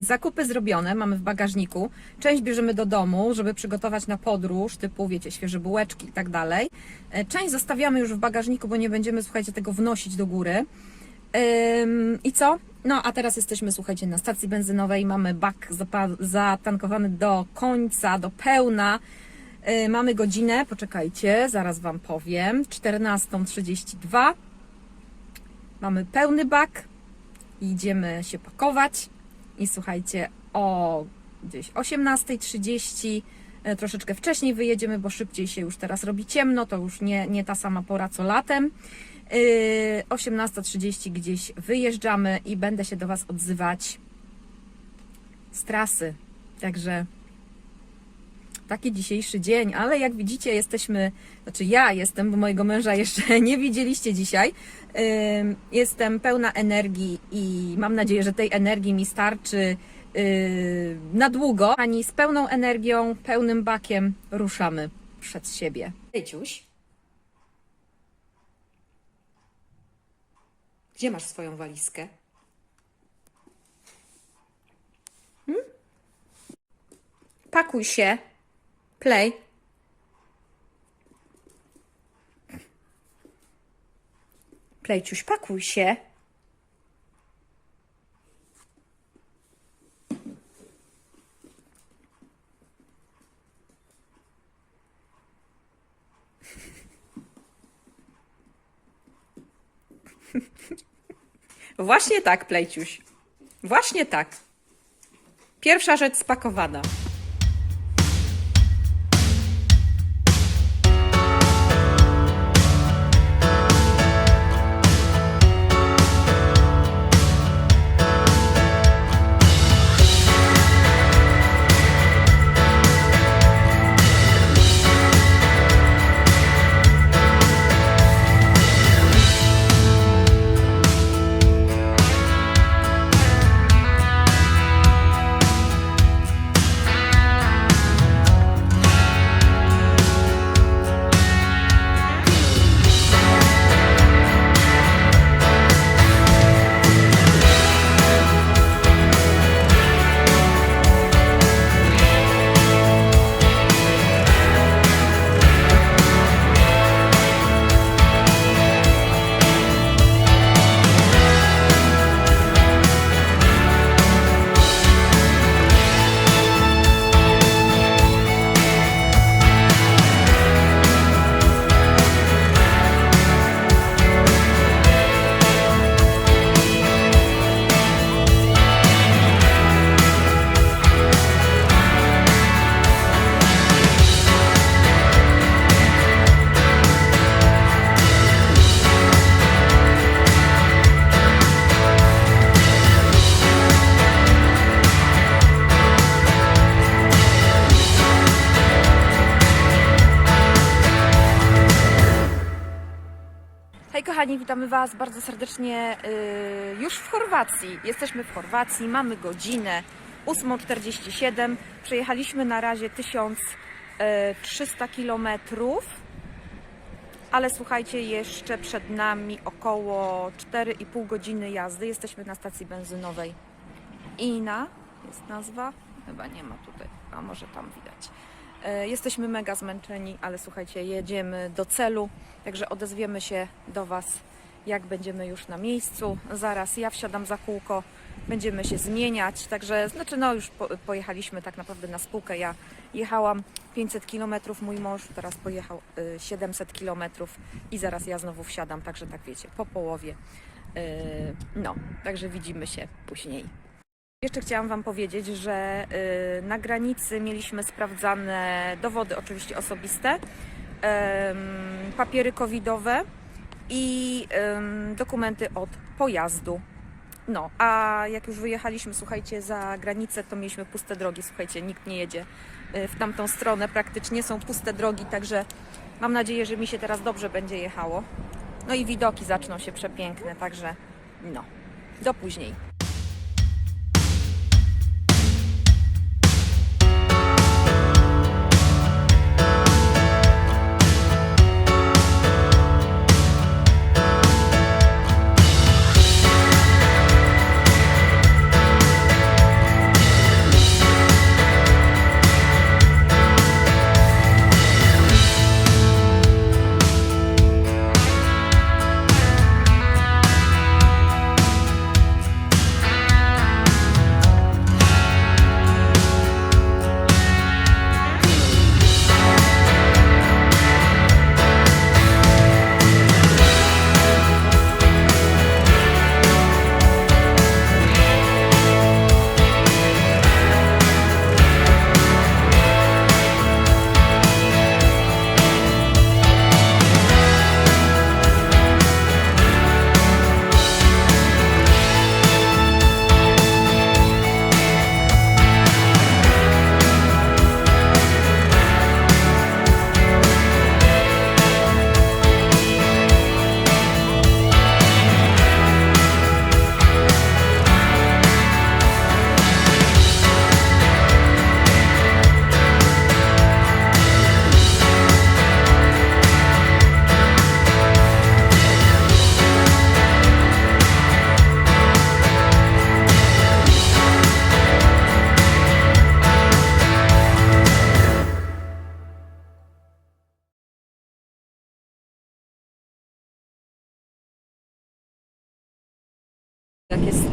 Zakupy zrobione, mamy w bagażniku. Część bierzemy do domu, żeby przygotować na podróż, typu, wiecie, świeże bułeczki i tak dalej. E, Część zostawiamy już w bagażniku, bo nie będziemy, słuchajcie, tego wnosić do góry. Ym, I co? No, a teraz jesteśmy, słuchajcie, na stacji benzynowej. Mamy bak zatankowany do końca, do pełna. Yy, mamy godzinę, poczekajcie, zaraz Wam powiem. 14.32. Mamy pełny bak. Idziemy się pakować. I słuchajcie, o gdzieś 18.30, e, troszeczkę wcześniej wyjedziemy, bo szybciej się już teraz robi ciemno, to już nie, nie ta sama pora co latem. Yy, 18.30 gdzieś wyjeżdżamy i będę się do Was odzywać z trasy. Także taki dzisiejszy dzień, ale jak widzicie, jesteśmy, znaczy ja jestem, bo mojego męża jeszcze nie widzieliście dzisiaj. Jestem pełna energii i mam nadzieję, że tej energii mi starczy na długo. Ani z pełną energią, pełnym bakiem ruszamy przed siebie. Ejciuś, gdzie masz swoją walizkę? Hmm? Pakuj się. Play. Plejciuś, pakuj się. Właśnie tak, Plejciuś. Właśnie tak. Pierwsza rzecz spakowana. Kochani, witamy Was bardzo serdecznie yy, już w Chorwacji. Jesteśmy w Chorwacji, mamy godzinę 8.47. Przejechaliśmy na razie 1300 kilometrów, ale słuchajcie, jeszcze przed nami około 4,5 godziny jazdy. Jesteśmy na stacji benzynowej Ina, jest nazwa, chyba nie ma tutaj, a może tam widać. E, Jesteśmy mega zmęczeni, ale słuchajcie, jedziemy do celu, także odezwiemy się do Was, jak będziemy już na miejscu. Zaraz ja wsiadam za kółko, będziemy się zmieniać, także znaczy no już po, pojechaliśmy tak naprawdę na spółkę. Ja jechałam 500 km, mój mąż teraz pojechał y, 700 km i zaraz ja znowu wsiadam, także tak wiecie, po połowie. Y, No, także widzimy się później. Jeszcze chciałam Wam powiedzieć, że y, na granicy mieliśmy sprawdzane dowody oczywiście osobiste, papiery covidowe i dokumenty od pojazdu. No, a jak już wyjechaliśmy, słuchajcie, za granicę, to mieliśmy puste drogi. Słuchajcie, nikt nie jedzie y, w tamtą stronę, praktycznie są puste drogi, także mam nadzieję, że mi się teraz dobrze będzie jechało. No i widoki zaczną się przepiękne, także no, do później.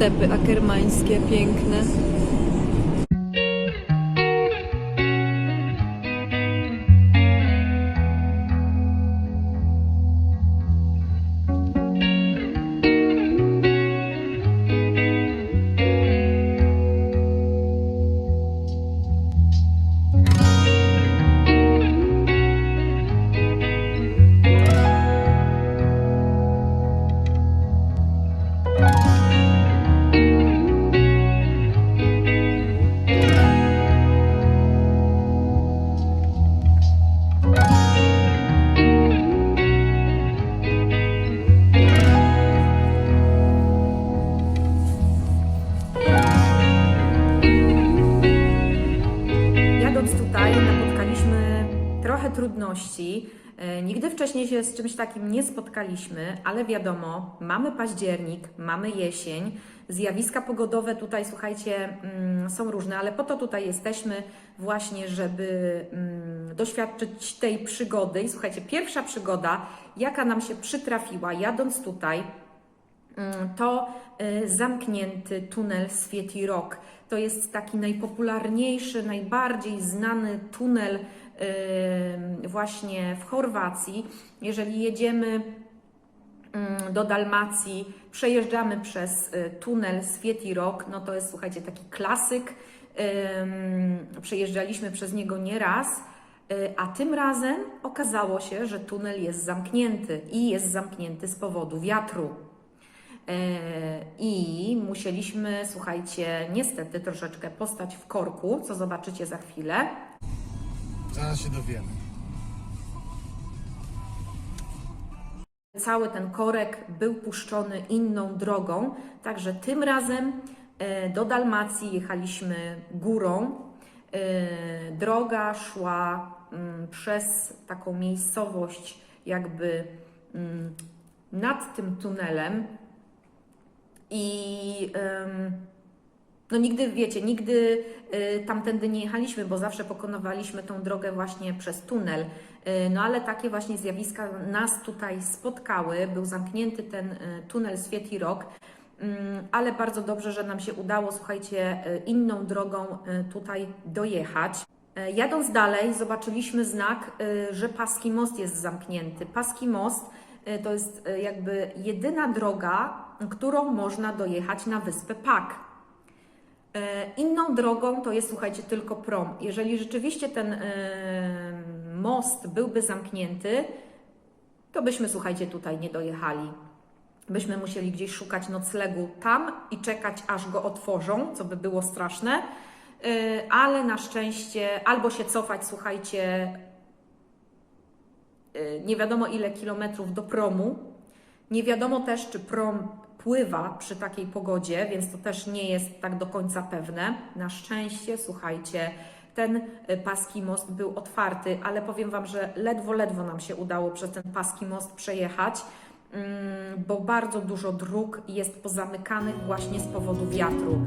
Stepy akermańskie, piękne. E, Nigdy wcześniej się z czymś takim nie spotkaliśmy, ale wiadomo, mamy październik, mamy jesień. Zjawiska pogodowe tutaj, słuchajcie, mm, są różne, ale po to tutaj jesteśmy właśnie, żeby mm, doświadczyć tej przygody. I słuchajcie, pierwsza przygoda, jaka nam się przytrafiła jadąc tutaj, Mm, to y, zamknięty tunel Swieti Rock. To jest taki najpopularniejszy, najbardziej znany tunel właśnie w Chorwacji. Jeżeli jedziemy do Dalmacji, przejeżdżamy przez y, tunel Swieti Rock, no to jest, słuchajcie, taki klasyk. Przejeżdżaliśmy przez niego nieraz, y, a tym razem okazało się, że tunel jest zamknięty i jest zamknięty z powodu wiatru. E, I musieliśmy, słuchajcie, niestety troszeczkę postać w korku, co zobaczycie za chwilę. Zaraz się dowiemy. Cały ten korek był puszczony inną drogą, także tym razem e, do Dalmacji jechaliśmy górą. E, Droga szła mm, przez taką miejscowość, jakby mm, nad tym tunelem. I no nigdy, wiecie, nigdy y, tamtędy nie jechaliśmy, bo zawsze pokonywaliśmy tą drogę właśnie przez tunel. Y, no ale takie właśnie zjawiska nas tutaj spotkały. Był zamknięty ten y, tunel Swieti Rok, Mm, ale bardzo dobrze, że nam się udało, słuchajcie, inną drogą tutaj dojechać. Jadąc dalej, zobaczyliśmy znak, że Paski Most jest zamknięty. Paski Most to jest jakby jedyna droga, którą można dojechać na wyspę Pak. E, Inną drogą to jest, słuchajcie, tylko prom. Jeżeli rzeczywiście ten e, most byłby zamknięty, to byśmy, słuchajcie, tutaj nie dojechali. Byśmy musieli gdzieś szukać noclegu tam i czekać, aż go otworzą, co by było straszne. E, Ale na szczęście albo się cofać, słuchajcie, nie wiadomo ile kilometrów do promu. Nie wiadomo też, czy prom pływa przy takiej pogodzie, więc to też nie jest tak do końca pewne. Na szczęście, słuchajcie, ten y, paski most był otwarty, ale powiem Wam, że ledwo, ledwo nam się udało przez ten paski most przejechać, mm, bo bardzo dużo dróg jest pozamykanych właśnie z powodu wiatru.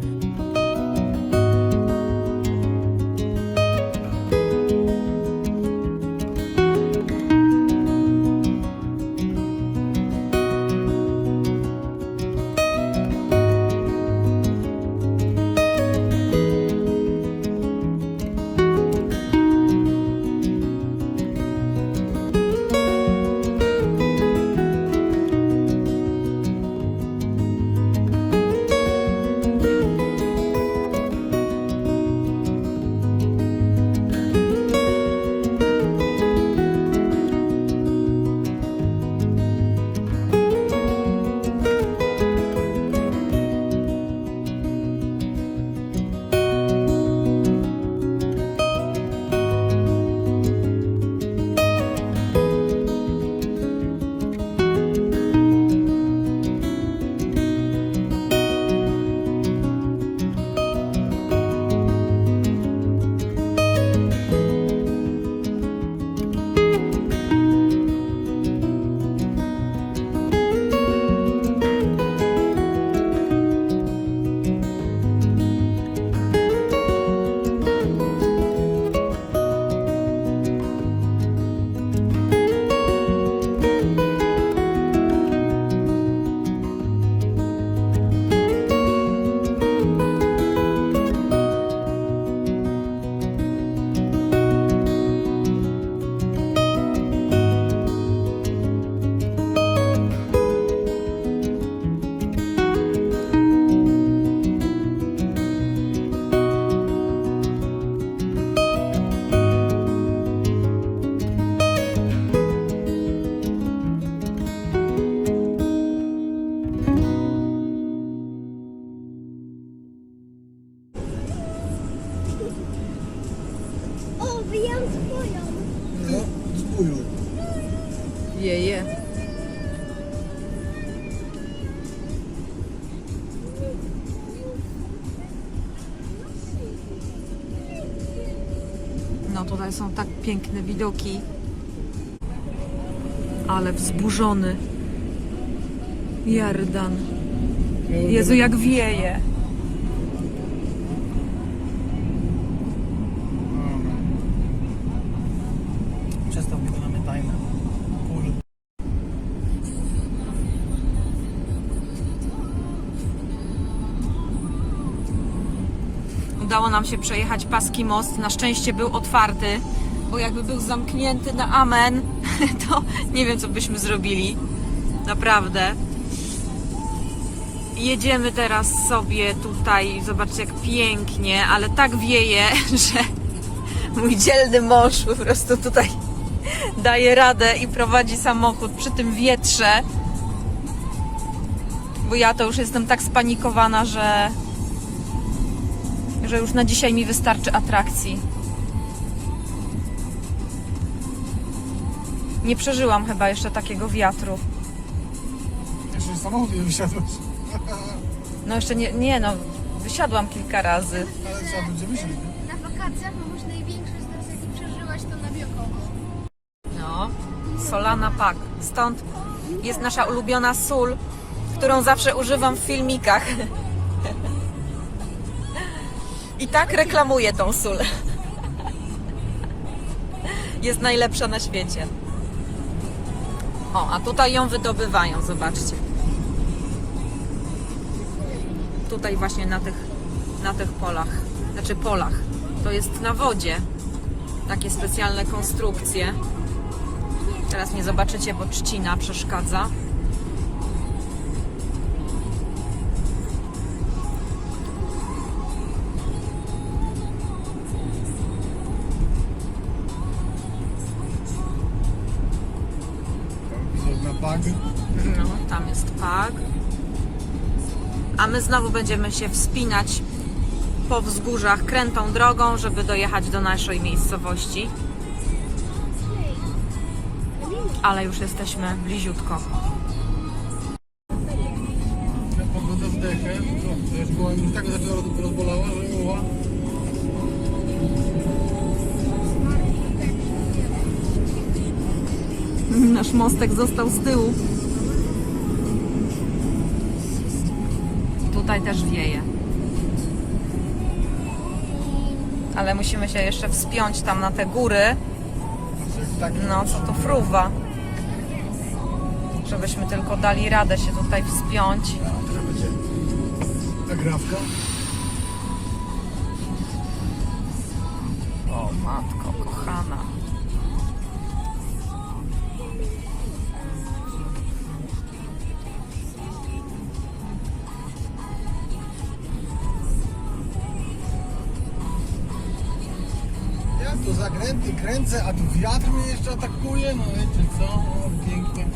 No tutaj są tak piękne widoki. Ale wzburzony. Jardan. Jezu, jak wieje. Się przejechać paski most. Na szczęście był otwarty, bo jakby był zamknięty na amen, to nie wiem, co byśmy zrobili. Naprawdę. Jedziemy teraz sobie tutaj. Zobaczcie, jak pięknie, ale tak wieje, że mój dzielny mąż po prostu tutaj daje radę i prowadzi samochód przy tym wietrze. Bo ja to już jestem tak spanikowana, że że już na dzisiaj mi wystarczy atrakcji. Nie przeżyłam chyba jeszcze takiego wiatru. Jeszcze z samochodu nie wysiadłeś. No jeszcze nie, nie no, wysiadłam kilka razy. Ale trzeba będzie wysiąść. nie? Na wakacjach mamuś największy stres jaki przeżyłaś to na Biokowo. No, solana pak. Stąd jest nasza ulubiona sól, którą zawsze używam w filmikach. I tak reklamuję tą sól. Jest najlepsza na świecie. O, a tutaj ją wydobywają, zobaczcie. Tutaj właśnie na tych, na tych polach, znaczy polach. To jest na wodzie. Takie specjalne konstrukcje. Teraz nie zobaczycie, bo trzcina przeszkadza. A my znowu będziemy się wspinać po wzgórzach krętą drogą, żeby dojechać do naszej miejscowości. Ale już jesteśmy bliziutko. To już była mi tak zaczyna roz- rozbolała, że była. Nasz mostek został z tyłu. Tutaj też wieje. Ale musimy się jeszcze wspiąć tam na te góry. No, co to fruwa. Żebyśmy tylko dali radę się tutaj wspiąć. Teraz będzie agrawka. O, matko kochana. Tu zakręty kręcę, a tu wiatr mnie jeszcze atakuje. No wiecie co? O, pięknie.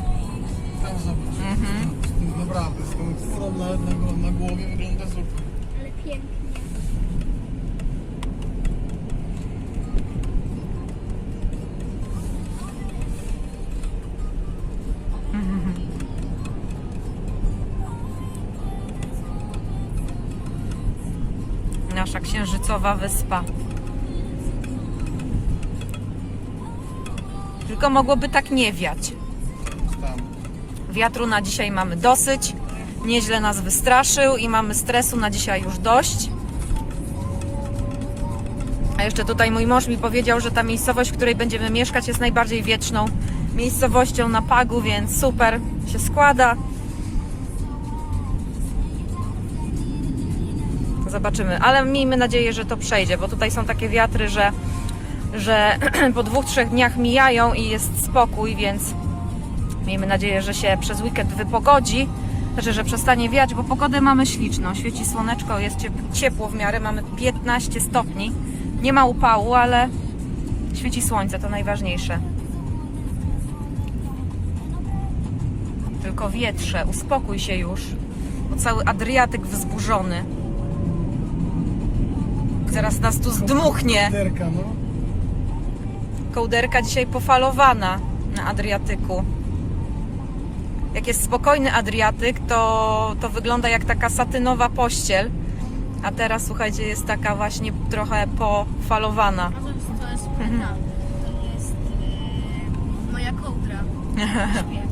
Tam zobacz. Z tym, naprawdę, z tą chmurą na, na, na głowie wygląda super. Ale pięknie. Nasza księżycowa wyspa. Tylko mogłoby tak nie wiać. Wiatru na dzisiaj mamy dosyć. Nieźle nas wystraszył i mamy stresu na dzisiaj już dość. A jeszcze tutaj mój mąż mi powiedział, że ta miejscowość, w której będziemy mieszkać, jest najbardziej wietrzną miejscowością na Pagu, więc super się składa. Zobaczymy, ale miejmy nadzieję, że to przejdzie, bo tutaj są takie wiatry, że, że po dwóch, trzech dniach mijają i jest spokój, więc Miejmy nadzieję, że się przez weekend wypogodzi, znaczy, że przestanie wiać, bo pogodę mamy śliczną. Świeci słoneczko, jest ciep- ciepło w miarę, mamy 15 stopni. Nie ma upału, ale świeci słońce, to najważniejsze. Tylko wietrze, uspokój się już, bo cały Adriatyk wzburzony. Zaraz nas tu zdmuchnie. Derka. Kołderka dzisiaj pofalowana na Adriatyku. Jak jest spokojny Adriatyk, to, to wygląda jak taka satynowa pościel. A teraz, słuchajcie, jest taka właśnie trochę pofalowana. To jest, to jest płyta. To jest e, moja kołdra.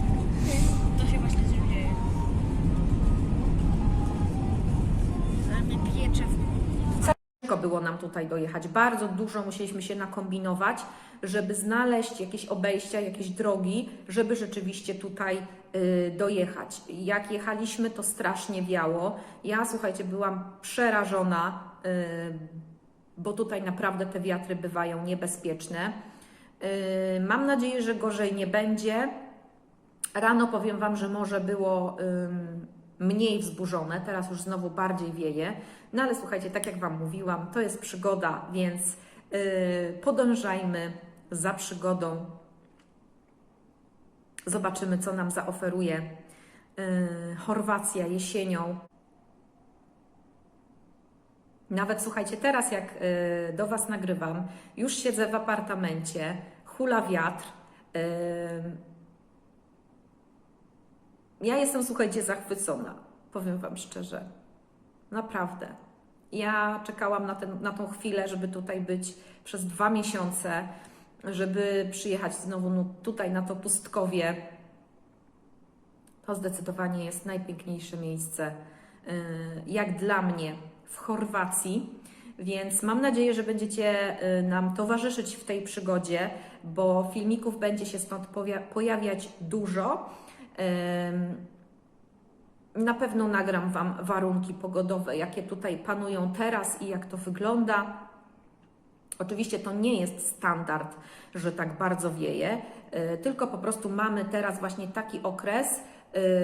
było nam tutaj dojechać. Bardzo dużo musieliśmy się nakombinować, żeby znaleźć jakieś obejścia, jakieś drogi, żeby rzeczywiście tutaj y, dojechać. Jak jechaliśmy, to strasznie wiało. Ja, słuchajcie, byłam przerażona, y, bo tutaj naprawdę te wiatry bywają niebezpieczne. Y, mam nadzieję, że gorzej nie będzie. Rano powiem Wam, że morze było mniej wzburzone, teraz już znowu bardziej wieje. No ale słuchajcie, tak jak Wam mówiłam, to jest przygoda, więc yy, podążajmy za przygodą. Zobaczymy, co nam zaoferuje yy, Chorwacja jesienią. Nawet słuchajcie, teraz jak y, do Was nagrywam, już siedzę w apartamencie, hula wiatr. y, ja jestem, słuchajcie, zachwycona. Powiem Wam szczerze. Naprawdę. Ja czekałam na, ten, na tą chwilę, żeby tutaj być przez dwa miesiące, żeby przyjechać znowu no, tutaj na to pustkowie. To zdecydowanie jest najpiękniejsze miejsce, y, jak dla mnie, w Chorwacji. Więc mam nadzieję, że będziecie y, nam towarzyszyć w tej przygodzie, bo filmików będzie się stąd pojawiać dużo. Na pewno nagram Wam warunki pogodowe, jakie tutaj panują teraz i jak to wygląda. Oczywiście to nie jest standard, że tak bardzo wieje, y, tylko po prostu mamy teraz właśnie taki okres,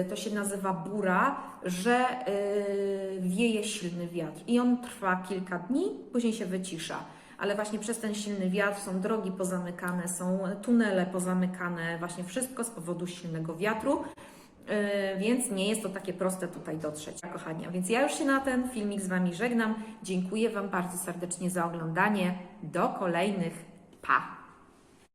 y, to się nazywa bura, że y, wieje silny wiatr i on trwa kilka dni, później się wycisza. Ale właśnie przez ten silny wiatr są drogi pozamykane, są tunele pozamykane, właśnie wszystko z powodu silnego wiatru. Yy, więc nie jest to takie proste tutaj dotrzeć, kochani. Więc ja już się na ten filmik z Wami żegnam. Dziękuję Wam bardzo serdecznie za oglądanie. Do kolejnych. Pa!